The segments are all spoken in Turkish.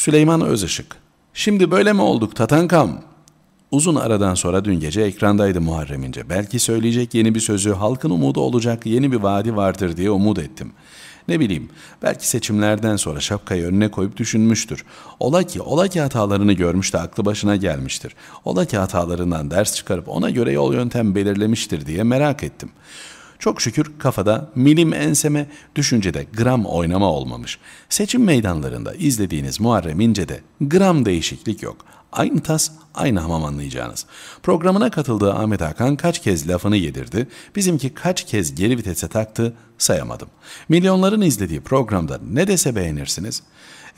Süleyman Özışık. Şimdi böyle mi olduk Tatankam? Uzun aradan sonra dün gece ekrandaydı Muharrem İnce. Belki söyleyecek yeni bir sözü, halkın umudu olacak yeni bir vaadi vardır diye umut ettim. Ne bileyim, belki seçimlerden sonra şapkayı önüne koyup düşünmüştür. Ola ki, ola ki hatalarını görmüş de aklı başına gelmiştir. Ola ki hatalarından ders çıkarıp ona göre yol yöntem belirlemiştir diye merak ettim. Çok şükür kafada milim enseme, düşüncede gram oynama olmamış. Seçim meydanlarında izlediğiniz Muharrem İnce'de gram değişiklik yok. Aynı tas, aynı hamam anlayacağınız. Programına katıldığı Ahmet Hakan kaç kez lafını yedirdi, bizimki kaç kez geri vitese taktı sayamadım. Milyonların izlediği programda ne dese beğenirsiniz.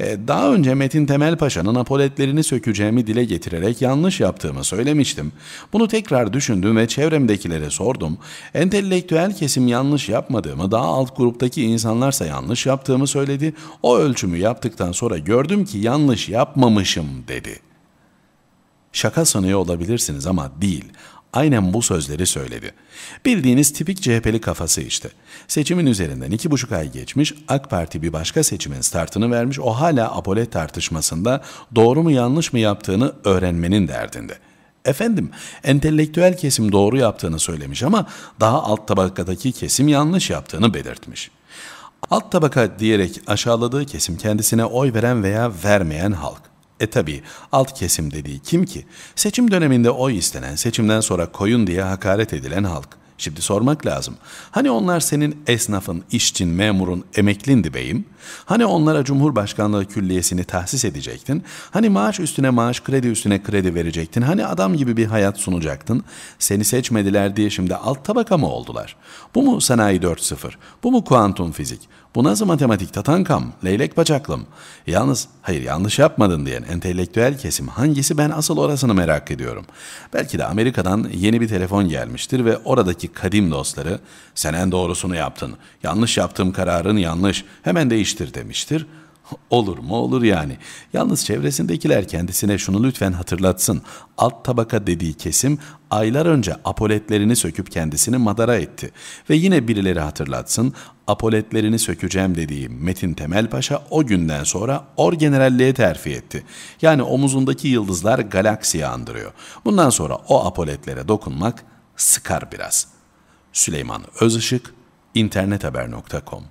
E, daha önce Metin Temel Paşa'nın apoletlerini sökeceğimi dile getirerek yanlış yaptığımı söylemiştim. Bunu tekrar düşündüm ve çevremdekilere sordum. Entelektüel kesim yanlış yapmadığımı, daha alt gruptaki insanlarsa yanlış yaptığımı söyledi. O ölçümü yaptıktan sonra gördüm ki yanlış yapmamışım dedi.'' Şaka sanıyor olabilirsiniz ama değil. Aynen bu sözleri söyledi. Bildiğiniz tipik CHP'li kafası işte. Seçimin üzerinden iki buçuk ay geçmiş, AK Parti bir başka seçimin startını vermiş, o hala apolet tartışmasında doğru mu yanlış mı yaptığını öğrenmenin derdinde. Efendim, entelektüel kesim doğru yaptığını söylemiş ama daha alt tabakadaki kesim yanlış yaptığını belirtmiş. Alt tabaka diyerek aşağıladığı kesim kendisine oy veren veya vermeyen halk. E tabi alt kesim dediği kim ki? Seçim döneminde oy istenen, seçimden sonra koyun diye hakaret edilen halk. Şimdi sormak lazım. Hani onlar senin esnafın, işçin, memurun, emeklindi beyim? Hani onlara Cumhurbaşkanlığı külliyesini tahsis edecektin? Hani maaş üstüne maaş, kredi üstüne kredi verecektin? Hani adam gibi bir hayat sunacaktın? Seni seçmediler diye şimdi alt tabaka mı oldular? Bu mu sanayi 4.0? Bu mu kuantum fizik? Bu nasıl matematik tatankam, leylek bacaklım? Yalnız hayır yanlış yapmadın diyen entelektüel kesim hangisi ben asıl orasını merak ediyorum. Belki de Amerika'dan yeni bir telefon gelmiştir ve oradaki kadim dostları sen en doğrusunu yaptın, yanlış yaptığım kararın yanlış, hemen değiştir demiştir. Olur mu olur yani. Yalnız çevresindekiler kendisine şunu lütfen hatırlatsın. Alt tabaka dediği kesim aylar önce apoletlerini söküp kendisini madara etti. Ve yine birileri hatırlatsın. Apoletlerini sökeceğim dediği Metin Temel Paşa o günden sonra orgeneralliğe terfi etti. Yani omuzundaki yıldızlar galaksiyi andırıyor. Bundan sonra o apoletlere dokunmak sıkar biraz. Süleyman Özışık, internethaber.com